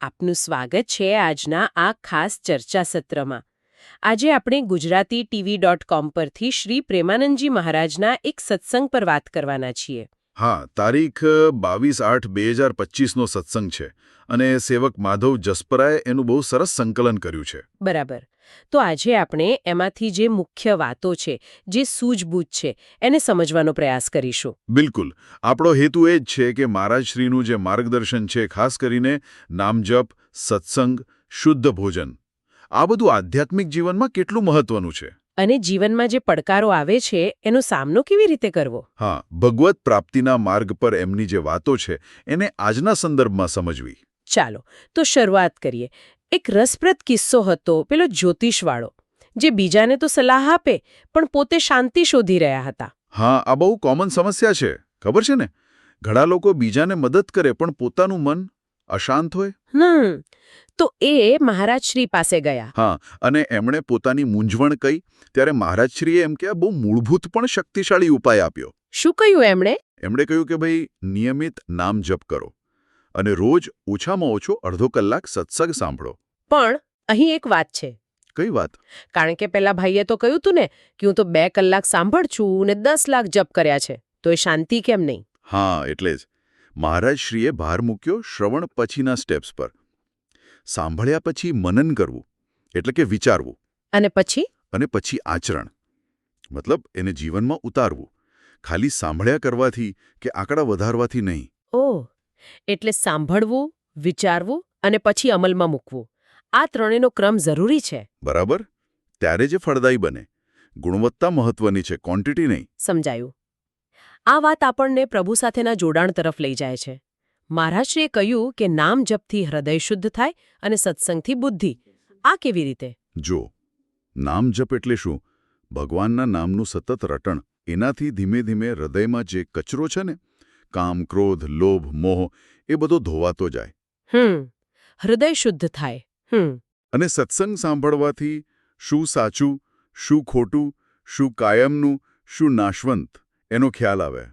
આપનું સ્વાગત છે આજના આ ખાસ ચર્ચા સત્રમાં આજે આપણે ગુજરાતી ટીવી ડોટ કોમ પરથી શ્રી પ્રેમાનંદજી મહારાજના એક સત્સંગ પર વાત કરવાના છીએ. હા તારીખ બાવીસ આઠ બે હજાર પચીસનો સત્સંગ છે અને સેવક માધવ જસપરાએ એનું બહુ સરસ સંકલન કર્યું છે. બરાબર. તો આજે આપણે એમાંથી જે મુખ્ય વાતો છે જે સૂઝબૂઝ છે એને સમજવાનો પ્રયાસ કરીશું. બિલકુલ. આપણો હેતુ એ જ છે કે મહારાજશ્રીનું જે માર્ગદર્શન છે ખાસ કરીને નામજપ સત્સંગ શુદ્ધ ભોજન. આ બધું આધ્યાત્મિક જીવનમાં કેટલું મહત્વનું છે? અને જીવનમાં જે પડકારો આવે છે એનો સામનો કેવી રીતે કરવો? હા ભગવત પ્રાપ્તિના માર્ગ પર એમની જે વાતો છે એને આજના સંદર્ભમાં સમજવી. ચાલો તો શરૂઆત કરીએ. એક રસપ્રદ કિસ્સો હતો પેલો જ્યોતિષવાળો જે બીજાને તો સલાહ આપે પણ પોતે શાંતિ શોધી રહ્યા હતા. હા આ બહુ કોમન સમસ્યા છે ખબર છે ને? ઘણા લોકો બીજાને મદદ કરે પણ પોતાનું મન અશાંત હોય? હમ તો એ મહારાજશ્રી પાસે ગયા. હા અને એમણે પોતાની મૂંઝવણ કહી ત્યારે મહારાજશ્રીએ એમ કે બહુ મૂળભૂત પણ શક્તિશાળી ઉપાય આપ્યો. શું કહ્યું એમણે? એમણે કહ્યું કે ભાઈ નિયમિત નામ જપ કરો અને રોજ ઓછામાં ઓછો અડધો કલાક સત્સંગ સાંભળો. પણ અહીં એક વાત છે. કઈ વાત? કારણ કે પેલા ભાઈએ તો કહ્યું તું ને કે હું તો બે કલાક સાંભળ છું ને દસ લાખ જપ કર્યા છે તો એ શાંતિ કેમ નહીં? હા એટલે જ. મહારાજ શ્રીએ ભાર મૂક્યો શ્રવણ પછીના સ્ટેપ્સ પર. સાંભળ્યા પછી મનન કરવું એટલે કે વિચારવું. અને પછી? અને પછી આચરણ. મતલબ એને જીવનમાં ઉતારવું. ખાલી સાંભળ્યા કરવાથી કે આંકડા વધારવાથી નહીં. ઓહ એટલે સાંભળવું વિચારવું અને પછી અમલમાં મૂકવું. આ ત્રણેયનો ક્રમ જરૂરી છે. બરાબર? ત્યારે જે ફળદાયી બને. ગુણવત્તા મહત્વની છે ક્વોન્ટિટી નહીં. સમજાયું. આ વાત આપણને પ્રભુ સાથેના જોડાણ તરફ લઈ જાય છે. મહારાજશ્રીએ કહ્યું કે નામ જપથી હૃદય શુદ્ધ થાય અને સત્સંગથી બુદ્ધિ. આ કેવી રીતે? જો નામ જપ એટલે શું? ભગવાનના નામનું સતત રટણ એનાથી ધીમે ધીમે હૃદયમાં જે કચરો છે ને કામ ક્રોધ લોભ મોહ એ બધો ધોવાતો જાય. હમ હૃદય શુદ્ધ થાય. હમ. અને સત્સંગ સાંભળવાથી શું સાચું શું ખોટું શું કાયમનું શું નાશવંત? એનો ખ્યાલ આવે.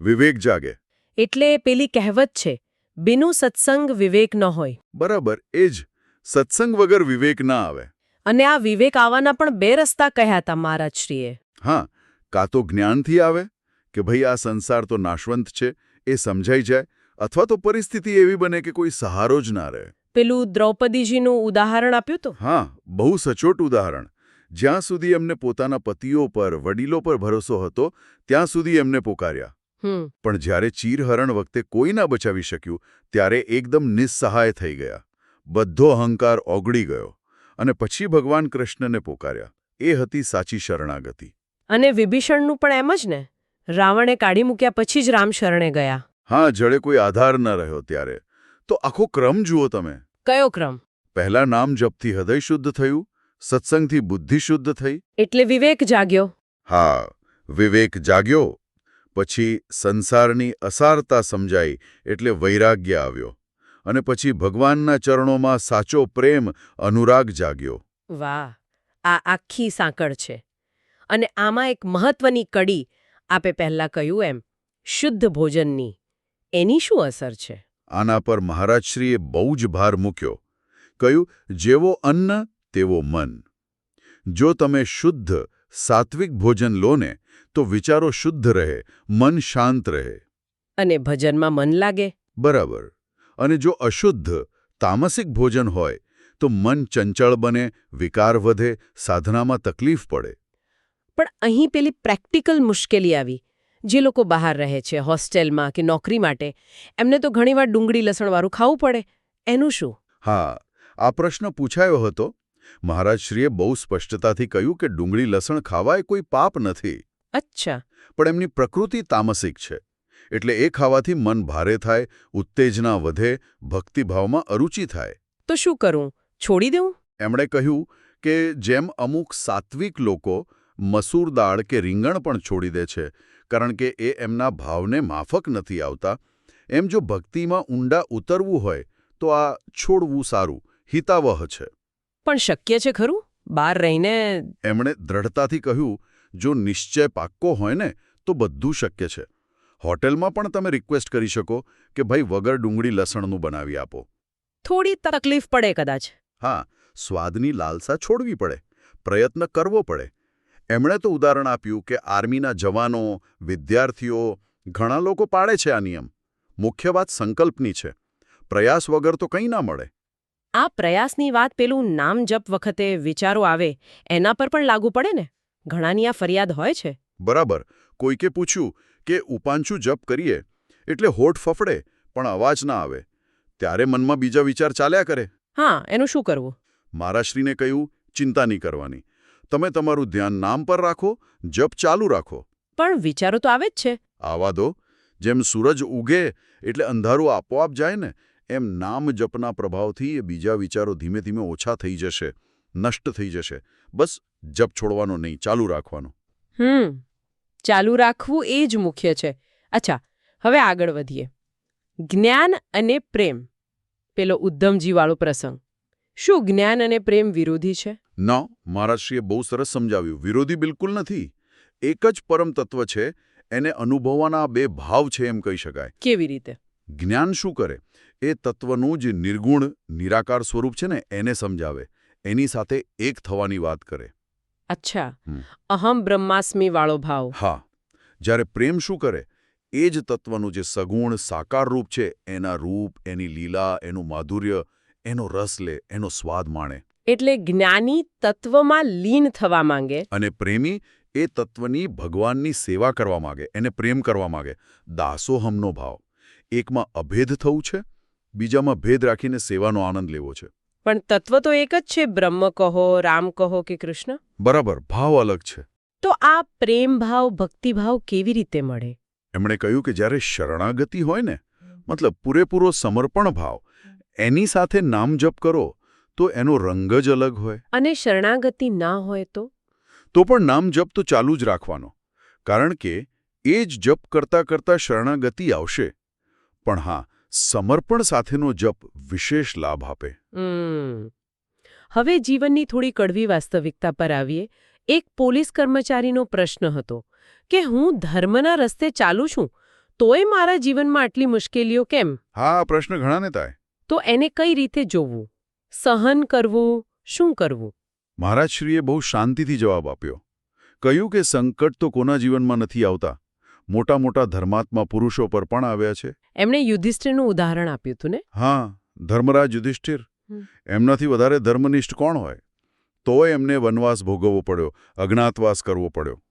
વિવેક જાગે. એટલે પેલી કહેવત છે બિનુ સત્સંગ વિવેક ન હોય. બરાબર એ જ. સત્સંગ વગર વિવેક ના આવે. અને આ વિવેક આવવાના પણ બે રસ્તા કહ્યા હતા મહારાજશ્રીએ. હા કાં તો જ્ઞાનથી આવે કે ભાઈ આ સંસાર તો નાશવંત છે એ સમજાઈ જાય અથવા તો પરિસ્થિતિ એવી બને કે કોઈ સહારો જ ના રહે. પેલું દ્રૌપદીજીનું ઉદાહરણ આપ્યું તો? હા બહુ સચોટ ઉદાહરણ. જ્યાં સુધી એમને પોતાના પતિઓ પર વડીલો પર ભરોસો હતો ત્યાં સુધી એમને પોકાર્યા. પણ જ્યારે ચીરહરણ વખતે કોઈ ના બચાવી શક્યું ત્યારે એકદમ નિસ્સહાય થઈ ગયા. બધો અહંકાર ઓગળી ગયો અને પછી ભગવાન કૃષ્ણને પોકાર્યા. એ હતી સાચી શરણાગતિ. અને વિભીષણનું પણ એમ જ ને? રાવણે કાઢી મૂક્યા પછી જ રામ શરણે ગયા. હા જડે કોઈ આધાર ન રહ્યો ત્યારે. તો આખો ક્રમ જુઓ તમે. કયો ક્રમ? પહેલા નામ જપથી હૃદય શુદ્ધ થયું સત્સંગથી બુદ્ધિ શુદ્ધ થઈ? એટલે વિવેક જાગ્યો. હા વિવેક જાગ્યો. પછી સંસારની અસારતા સમજાઈ એટલે વૈરાગ્ય આવ્યો. અને પછી ભગવાનના ચરણોમાં સાચો પ્રેમ અનુરાગ જાગ્યો. વાહ આ આખી સાંકળ છે. અને આમાં એક મહત્વની કડી આપે પહેલા કહ્યું એમ શુદ્ધ ભોજનની. એની શું અસર છે? આના પર મહારાજશ્રીએ બહુ જ ભાર મૂક્યો. કહ્યું જેવો અન્ન તેવો મન. જો તમે શુદ્ધ સાત્વિક ભોજન લો ને તો વિચારો શુદ્ધ રહે મન શાંત રહે. અને ભજનમાં મન લાગે? બરાબર. અને જો અશુદ્ધ તામસિક ભોજન હોય તો મન ચંચળ બને વિકાર વધે સાધનામાં તકલીફ પડે. પણ અહીં પેલી પ્રેક્ટિકલ મુશ્કેલી આવી. જે લોકો બહાર રહે છે હોસ્ટેલમાં કે નોકરી માટે એમને તો ઘણીવાર ડુંગળી લસણવાળું ખાવું પડે. એનું શું? હા આ પ્રશ્ન પૂછાયો હતો. મહારાજશ્રીએ બહુ સ્પષ્ટતાથી કહ્યું કે ડુંગળી લસણ ખાવા એ કોઈ પાપ નથી. અચ્છા. પણ એમની પ્રકૃતિ તામસિક છે. એટલે એ ખાવાથી મન ભારે થાય ઉત્તેજના વધે ભક્તિભાવમાં અરુચિ થાય. તો શું કરું? છોડી દેવું? એમણે કહ્યું કે જેમ અમુક સાત્વિક લોકો મસૂર દાળ કે રીંગણ પણ છોડી દે છે કારણ કે એ એમના ભાવને માફક નથી આવતા એમ જો ભક્તિમાં ઊંડા ઉતરવું હોય તો આ છોડવું સારું હિતાવહ છે. પણ શક્ય છે ખરું? બહાર રહીને એમણે દ્રઢતાથી કહ્યું જો નિશ્ચય પાક્કો હોય ને તો બધું શક્ય છે. હોટેલમાં પણ તમે રિક્વેસ્ટ કરી શકો કે ભાઈ વગર ડુંગળી લસણનું બનાવી આપો. થોડી તકલીફ પડે કદાચ. હા સ્વાદની લાલસા છોડવી પડે. પ્રયત્ન કરવો પડે. એમણે તો ઉદાહરણ આપ્યું કે આર્મીના જવાનો વિદ્યાર્થીઓ ઘણા લોકો પાળે છે આ નિયમ. મુખ્ય વાત સંકલ્પની છે. પ્રયાસ વગર તો કંઈ ના મળે. આ પ્રયાસની વાત પેલું નામ જપ વખતે વિચારો આવે એના પર પણ લાગુ પડે ને? ઘણાની આ ફરિયાદ હોય છે. બરાબર. કોઈકે પૂછ્યું કે ઉપાંશુ જપ કરીએ એટલે હોઠ ફફડે પણ અવાજ ના આવે. ત્યારે મનમાં બીજા વિચાર ચાલ્યા કરે. હા એનું શું કરવું? મહારાશ્રીને કહ્યું ચિંતા નહીં કરવાની. તમે તમારું ધ્યાન નામ પર રાખો જપ ચાલુ રાખો. પણ વિચારો તો આવે જ છે. આવા દો. જેમ સૂરજ ઉગે એટલે અંધારું આપોઆપ જાય ને એમ નામ જપના પ્રભાવથી એ બીજા વિચારો ધીમે ધીમે ઓછા થઈ જશે નષ્ટ થઈ જશે. બસ જપ છોડવાનો નહીં ચાલુ રાખવાનો. હમ ચાલુ રાખવું એ જ મુખ્ય છે. અચ્છા હવે આગળ વધીએ. જ્ઞાન અને પ્રેમ પેલો ઉદ્ધમજીવાળો પ્રસંગ. શું જ્ઞાન અને પ્રેમ વિરોધી છે? ન મહારાષ્ટ્રીએ બહુ સરસ સમજાવ્યું. વિરોધી બિલકુલ નથી. એક જ પરમ તત્વ છે એને અનુભવવાના બે ભાવ છે એમ કહી શકાય. કેવી રીતે? જ્ઞાન શું કરે? એ તત્વનું જે નિર્ગુણ નિરાકાર સ્વરૂપ છે ને એને સમજાવે. એની સાથે એક થવાની વાત કરે. અચ્છા. હમ. અહમ બ્રહ્માસ્મી વાળો ભાવ. હા. જ્યારે પ્રેમ શું કરે? એ જ તત્વનું જે સગુણ સાકાર રૂપ છે એના રૂપ એની લીલા એનું માધુર્ય એનો રસ લે એનો સ્વાદ માણે. એટલે જ્ઞાની તત્વમાં લીન થવા માંગે. અને પ્રેમી એ તત્વની ભગવાનની સેવા કરવા માંગે એને પ્રેમ કરવા માંગે. દાસોહમનો ભાવ. એકમાં અભેદ થવું છે બીજામાં ભેદ રાખીને સેવાનો આનંદ લેવો છે. પણ તત્વ તો એક જ છે બ્રહ્મ કહો રામ કહો કે કૃષ્ણ? બરાબર ભાવ અલગ છે. તો આ પ્રેમ ભાવ ભક્તિભાવ કેવી રીતે મળે? એમણે કહ્યું કે જ્યારે શરણાગતિ હોય ને મતલબ પૂરેપૂરો સમર્પણ ભાવ એની સાથે નામ જપ કરો તો એનો રંગ જ અલગ હોય. અને શરણાગતિ ના હોય તો? તો પણ નામ જપ તો ચાલુ જ રાખવાનો. કારણ કે એ જ જપ કરતા કરતા શરણાગતિ આવશે. પણ હા સમર્પણ સાથેનો જપ વિશેષ લાભ આપે. હવે જીવનની થોડી કડવી વાસ્તવિકતા પર આવીએ. એક પોલીસ કર્મચારીનો પ્રશ્ન હતો કે હું ધર્મના રસ્તે ચાલું છું? તોય મારા જીવનમાં આટલી મુશ્કેલીઓ કેમ? હા પ્રશ્ન ઘણાને થાય. તો એને કઈ રીતે જોવું? સહન કરવું? શું કરવું? મહારાજશ્રીએ બહુ શાંતિથી જવાબ આપ્યો. કહ્યું કે સંકટ તો કોના જીવનમાં નથી આવતા. મોટા મોટા ધર્માત્મા પુરુષો પર પણ આવ્યા છે. એમણે યુધિષ્ઠિરનું ઉદાહરણ આપ્યું હતું ને? હા ધર્મરાજ યુધિષ્ઠિર. એમનાથી વધારે ધર્મનિષ્ઠ કોણ હોય? તોય એમને વનવાસ ભોગવવો પડ્યો અજ્ઞાતવાસ કરવો પડ્યો.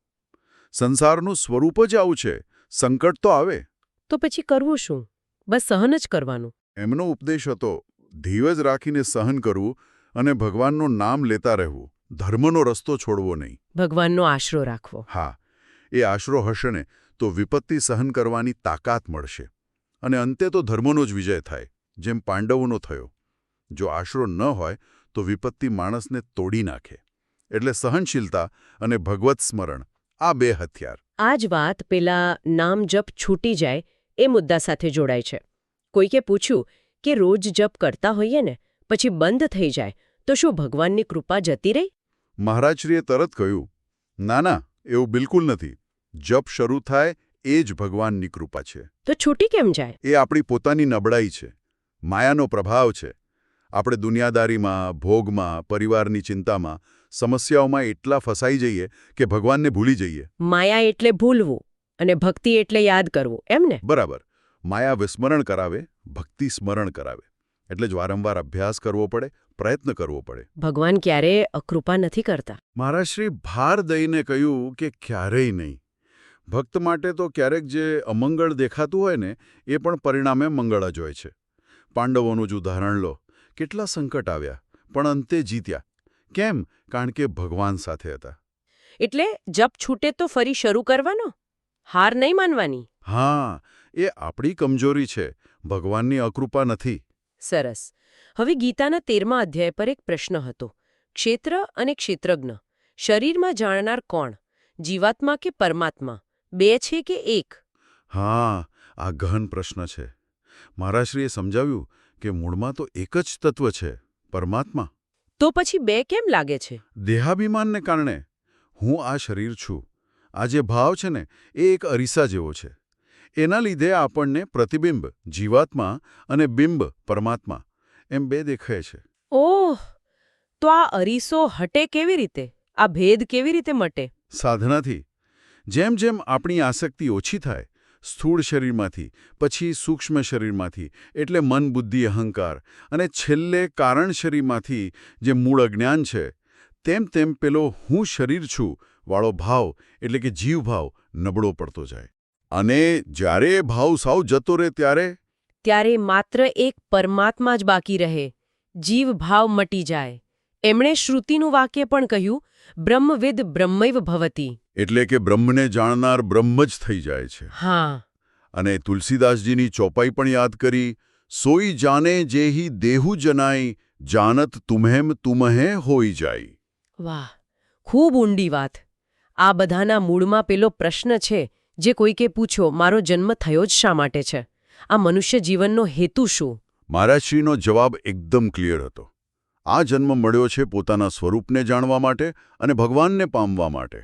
સંસારનું સ્વરૂપ જ આવું છે. સંકટ તો આવે. તો પછી કરવું શું? બસ સહન જ કરવાનું. એમનો ઉપદેશ હતો ધીવજ રાખીને સહન કરવું અને ભગવાનનું નામ લેતા રહેવું. ધર્મનો રસ્તો છોડવો નહીં. ભગવાનનો આશરો રાખવો. હા એ આશરો હશે ને તો વિપત્તિ સહન કરવાની તાકાત મળશે. અને અંતે તો ધર્મનો જ વિજય થાય જેમ પાંડવોનો થયો. જો આશરો ન હોય તો વિપત્તિ માણસને તોડી નાખે. એટલે સહનશીલતા અને ભગવત સ્મરણ આ બે હથિયાર. આ જ વાત પેલા નામ જપ છૂટી જાય એ મુદ્દા સાથે જોડાય છે. કોઈકે પૂછ્યું કે રોજ જપ કરતા હોઈએ ને પછી બંધ થઈ જાય તો શું ભગવાનની કૃપા જતી રહી? મહારાજશ્રીએ તરત કહ્યું ના ના એવું બિલકુલ નથી. જપ શરૂ થાય એ જ ભગવાનની કૃપા છે. તો છૂટી કેમ જાય? એ આપણી પોતાની નબળાઈ છે માયાનો પ્રભાવ છે. આપણે દુનિયાદારીમાં ભોગમાં પરિવારની ચિંતામાં સમસ્યાઓમાં એટલા ફસાઈ જઈએ કે ભગવાનને ભૂલી જઈએ. માયા એટલે ભૂલવું અને ભક્તિ એટલે યાદ કરવું એમ ને? બરાબર. માયા વિસ્મરણ કરાવે ભક્તિ સ્મરણ કરાવે. એટલે જ વારંવાર અભ્યાસ કરવો પડે પ્રયત્ન કરવો પડે. ભગવાન ક્યારે અકૃપા નથી કરતા? મહારાજશ્રી ભાર દઈને કહ્યું કે ક્યારેય નહીં. ભક્ત માટે તો ક્યારેક જે અમંગળ દેખાતું હોય ને એ પણ પરિણામે મંગળ જ હોય છે. પાંડવોનું જ ઉદાહરણ લો. કેટલા સંકટ આવ્યા પણ અંતે જીત્યા. કેમ? કારણ કે ભગવાન સાથે હતા. એટલે જપ છૂટે તો ફરી શરૂ કરવાનો? હાર નહીં માનવાની? હા એ આપણી કમજોરી છે. ભગવાનની અકૃપા નથી. સરસ. હવે ગીતાના તેરમા અધ્યાય પર એક પ્રશ્ન હતો. ક્ષેત્ર અને ક્ષેત્રજ્ઞ. શરીરમાં જાણનાર કોણ? જીવાત્મા કે પરમાત્મા? બે છે કે એક? હા આ ગહન પ્રશ્ન છે. મહારાશ્રીએ સમજાવ્યું કે મૂળમાં તો એક જ તત્વ છે પરમાત્મા. તો પછી બે કેમ લાગે છે? દેહાભિમાનને કારણે હું આ શરીર છું. આ જે ભાવ છે ને એ એક અરીસા જેવો છે. એના લીધે આપણને પ્રતિબિંબ જીવાત્મા અને બિંબ પરમાત્મા એમ બે દેખાય છે. ઓહ તો આ અરીસો હટે કેવી રીતે? આ ભેદ કેવી રીતે મટે? સાધનાથી જેમ જેમ આપણી આસક્તિ ઓછી થાય, સ્થૂળ શરીરમાંથી, પછી સૂક્ષ્મ શરીરમાંથી, એટલે મન, બુદ્ધિ, અહંકાર અને છેલ્લે કારણ શરીરમાંથી જે મૂળ અજ્ઞાન છે, તેમ તેમ પેલો હું શરીર છું વાળો ભાવ, એટલે કે જીવભાવ નબળો પડતો જાય. અને જ્યારે ભાવ સાવ જતો રહે ત્યારે? ત્યારે માત્ર એક પરમાત્મા જ બાકી રહે, જીવ ભાવ મટી જાય. એમણે શ્રુતિનું વાક્ય પણ કહ્યું બ્રહ્મવિદ બ્રહ્મૈવ ભવતી. એટલે કે બ્રહ્મને જાણનાર બ્રહ્મ જ થઈ જાય છે. હા. અને તુલસીદાસજીની ચોપાઈ પણ યાદ કરી સોઈ જાને જેહી દેહુ જનાઈ જાનત તુમ્હેમ તુમહે હોઈ જાય. વાહ ખૂબ ઊંડી વાત. આ બધાના મૂળમાં પેલો પ્રશ્ન છે જે કોઈકે પૂછ્યો મારો જન્મ થયો જ શા માટે છે? આ મનુષ્ય જીવનનો હેતુ શું? મહારાજશ્રીનો જવાબ એકદમ ક્લિયર હતો. આ જન્મ મળ્યો છે પોતાના સ્વરૂપને જાણવા માટે અને ભગવાનને પામવા માટે.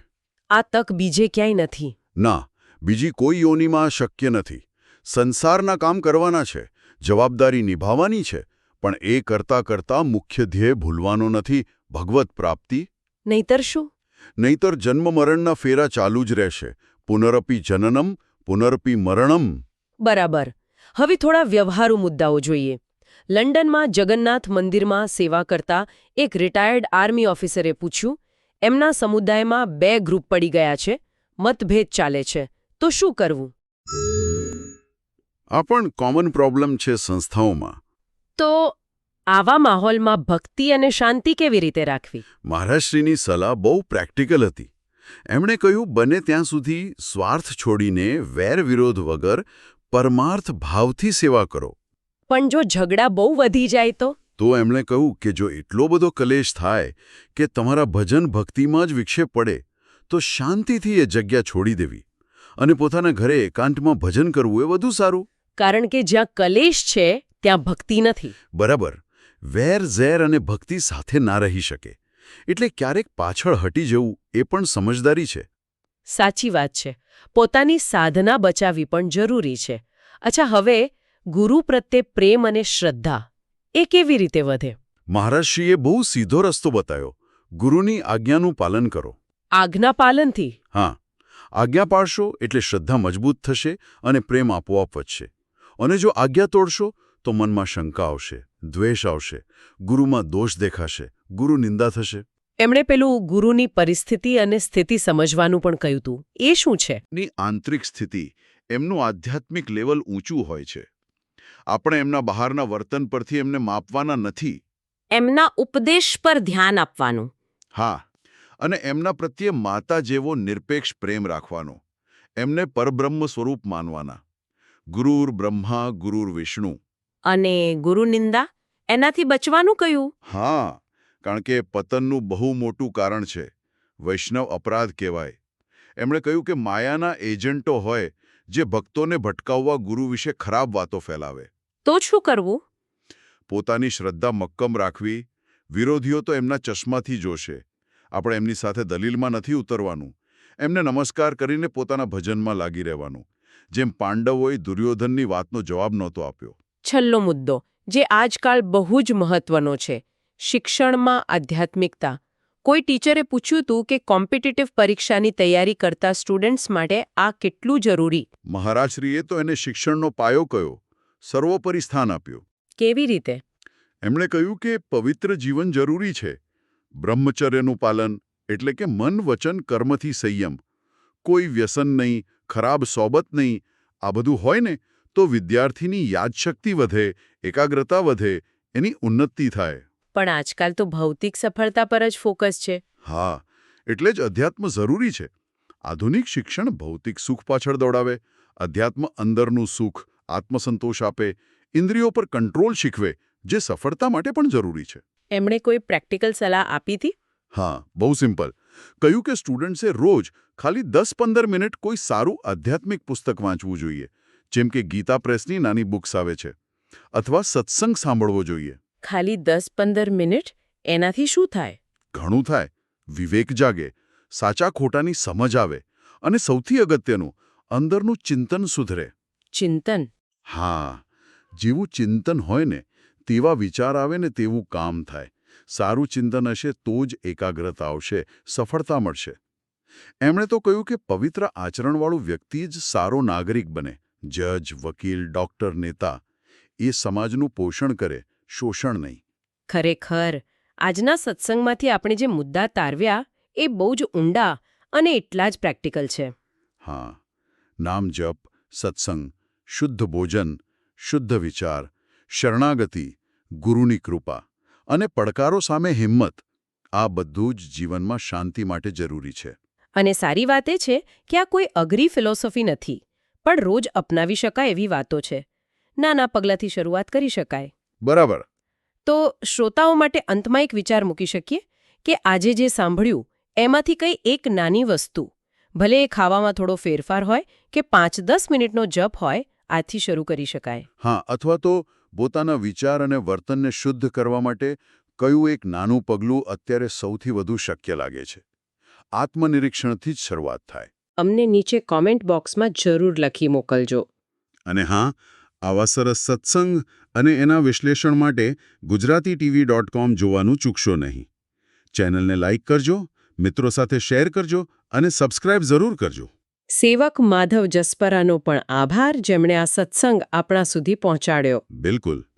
આ તક બીજે ક્યાંય નથી. ના બીજી કોઈ યોનિમાં શક્ય નથી. સંસારના કામ કરવાના છે જવાબદારી નિભાવવાની છે પણ એ કરતા કરતા મુખ્ય ધ્યેય ભૂલવાનો નથી ભગવત પ્રાપ્તિ? નહીતર શું? નહીતર જન્મ મરણના ફેરા ચાલુ જ રહેશે. પુનરપી જનનમ પુનરપી મરણમ. બરાબર. હવે થોડા વ્યવહારુ મુદ્દાઓ જોઈએ. લંડનમાં જગન્નાથ મંદિરમાં સેવા કરતા એક રિટાયર્ડ આર્મી ઓફિસરે પૂછ્યું એમના સમુદાયમાં બે ગ્રુપ પડી ગયા છે મતભેદ ચાલે છે તો શું કરવું? આ પણ કોમન પ્રોબ્લેમ છે સંસ્થાઓમાં. તો આવા માહોલમાં ભક્તિ અને શાંતિ કેવી રીતે રાખવી? મહારાજશ્રીની સલાહ બહુ પ્રેક્ટિકલ હતી. એમણે કહ્યું બને ત્યાં સુધી સ્વાર્થ છોડીને વેર વિરોધ વગર પરમાર્થ ભાવથી સેવા કરો. પણ જો ઝઘડા બહુ વધી જાય તો? તો એમણે કહ્યું કે જો એટલો બધો કલેશ થાય કે તમારા ભજન ભક્તિમાં જ વિક્ષેપ પડે તો શાંતિથી એ જગ્યા છોડી દેવી અને પોતાના ઘરે એકાંતમાં ભજન કરવું એ વધુ સારું. કારણ કે જ્યાં કલેશ છે ત્યાં ભક્તિ નથી. બરાબર. વેર ઝેર અને ભક્તિ સાથે ના રહી શકે. એટલે ક્યારેક પાછળ હટી જવું એ પણ સમજદારી છે. સાચી વાત છે. પોતાની સાધના બચાવવી પણ જરૂરી છે. અચ્છા હવે ગુરુ પ્રત્યે પ્રેમ અને શ્રદ્ધા એ કેવી રીતે વધે? મહારાજશ્રીએ બહુ સીધો રસ્તો બતાવ્યો. ગુરુની આજ્ઞાનું પાલન કરો. આજ્ઞા પાલનથી? હા. આજ્ઞા પાળશો એટલે શ્રદ્ધા મજબૂત થશે અને પ્રેમ આપોઆપ વધશે. અને જો આજ્ઞા તોડશો તો મનમાં શંકા આવશે દ્વેષ આવશે ગુરુમાં દોષ દેખાશે ગુરુ નિંદા થશે. એમણે પેલું ગુરુની પરિસ્થિતિ અને સ્થિતિ સમજવાનું પણ કહ્યું હતું એ શું છે? ની આંતરિક સ્થિતિ એમનું આધ્યાત્મિક લેવલ ઊંચું હોય છે. આપણે એમના બહારના વર્તન પરથી એમને માપવાના નથી. એમના ઉપદેશ પર ધ્યાન આપવાનું. હા અને એમના પ્રત્યે માતા જેવો નિરપેક્ષ પ્રેમ રાખવાનો. એમને પરબ્રહ્મ સ્વરૂપ માનવાના. ગુરુર બ્રહ્મા ગુરુર વિષ્ણુ. અને ગુરુ નિંદા? એનાથી બચવાનું કયું? હા કારણ કે પતનનું બહુ મોટું કારણ છે. વૈષ્ણવ અપરાધ કહેવાય. એમણે કહ્યું કે માયાના એજન્ટો હોય જે ભક્તોને ભટકાવવા ગુરુ વિશે ખરાબ વાતો ફેલાવે. તો શું કરવું? પોતાની શ્રદ્ધા મક્કમ રાખવી. વિરોધીઓ તો એમના ચશ્માથી જોશે. આપણે એમની સાથે દલીલમાં નથી ઉતરવાનું. એમને નમસ્કાર કરીને પોતાના ભજનમાં લાગી રહેવાનું. જેમ પાંડવોએ દુર્યોધનની વાતનો જવાબ નહોતો આપ્યો. છેલ્લો મુદ્દો જે આજકાલ બહુ જ મહત્વનો છે. શિક્ષણમાં આધ્યાત્મિકતા. કોઈ ટીચરે પૂછ્યું હતું કે કોમ્પિટિટિવ પરીક્ષાની તૈયારી કરતા સ્ટુડન્ટ્સ માટે આ કેટલું જરૂરી? મહારાજશ્રીએ તો એને શિક્ષણનો પાયો કયો. સર્વોપરી સ્થાન આપ્યું. કેવી રીતે? એમણે કહ્યું કે પવિત્ર જીવન જરૂરી છે. બ્રહ્મચર્યનું પાલન એટલે કે મન વચન કર્મથી સંયમ. કોઈ વ્યસન નહીં ખરાબ સોબત નહીં આ બધું હોય ને તો વિદ્યાર્થીની યાદશક્તિ વધે એકાગ્રતા વધે એની ઉન્નતિ થાય. પણ આજકાલ તો ભૌતિક સફળતા પર જ ફોકસ છે. હા એટલે જ અધ્યાત્મ જરૂરી છે. આધુનિક શિક્ષણ ભૌતિક સુખ પાછળ દોડાવે અધ્યાત્મ અંદરનું સુખ આત્મસંતોષ આપે ઇન્દ્રિયો પર કંટ્રોલ શીખવે જે સફળતા માટે પણ જરૂરી છે. એમણે કોઈ પ્રેક્ટિકલ સલાહ આપી હતી? હા બહુ સિમ્પલ. કહ્યું કે સ્ટુડન્ટ્સે રોજ ખાલી દસ પંદર મિનિટ કોઈ સારું આધ્યાત્મિક પુસ્તક વાંચવું જોઈએ જેમ કે ગીતા પ્રેસની નાની બુક્સ આવે છે અથવા સત્સંગ સાંભળવો જોઈએ. ખાલી દસ પંદર મિનિટ? એનાથી શું થાય? ઘણું થાય. વિવેક જાગે સાચા ખોટાની સમજ આવે અને સૌથી અગત્યનું અંદરનું ચિંતન સુધરે. ચિંતન. હા જેવું ચિંતન હોય ને તેવા વિચાર આવે ને તેવું કામ થાય. સારું ચિંતન હશે તો જ એકાગ્રતા આવશે સફળતા મળશે. એમણે તો કહ્યું કે પવિત્ર આચરણવાળું વ્યક્તિ જ સારો નાગરિક બને. જજ વકીલ ડોક્ટર નેતા એ સમાજનું પોષણ કરે શોષણ નહીં. ખરેખર આજના સત્સંગમાંથી આપણે જે મુદ્દા તારવ્યા એ બહુ જ ઊંડા અને એટલા જ પ્રેક્ટિકલ છે. હા નામ જપ સત્સંગ શુદ્ધ ભોજન શુદ્ધ વિચાર શરણાગતિ ગુરુની કૃપા અને પડકારો સામે હિંમત આ બધું જ જીવનમાં શાંતિ માટે જરૂરી છે. અને સારી વાત એ છે કે આ કોઈ અઘરી ફિલોસોફી નથી પણ રોજ અપનાવી શકાય એવી વાતો છે. નાના પગલાંથી શરૂઆત કરી શકાય. બરાબર. તો શ્રોતાઓ માટે અંતમાં એક વિચાર મૂકી શકીએ કે આજે જે સાંભળ્યું એમાંથી કંઈ એક નાની વસ્તુ ભલે એ ખાવામાં થોડો ફેરફાર હોય કે પાંચ દસ મિનિટનો જપ હોય આજથી શરૂ કરી શકાય. હા અથવા તો પોતાના વિચાર અને વર્તનને શુદ્ધ કરવા માટે કયું એક નાનું પગલું અત્યારે સૌથી વધુ શક્ય લાગે છે. આત્મનિરીક્ષણથી જ શરૂઆત થાય. અમને નીચે કોમેન્ટ બોક્સમાં જરૂર લખી મોકલજો. અને હા આવા સરસ સત્સંગ અને એના વિશ્લેષણ માટે ગુજરાતી ટીવી ડોટ કોમ જોવાનું ચૂકશો નહીં. ચેનલને લાઇક કરજો મિત્રો સાથે શેર કરજો અને સબસ્ક્રાઇબ જરૂર કરજો. સેવક માધવ જસપરાનો પણ આભાર જેમણે આ સત્સંગ આપણા સુધી પહોંચાડ્યો. બિલકુલ.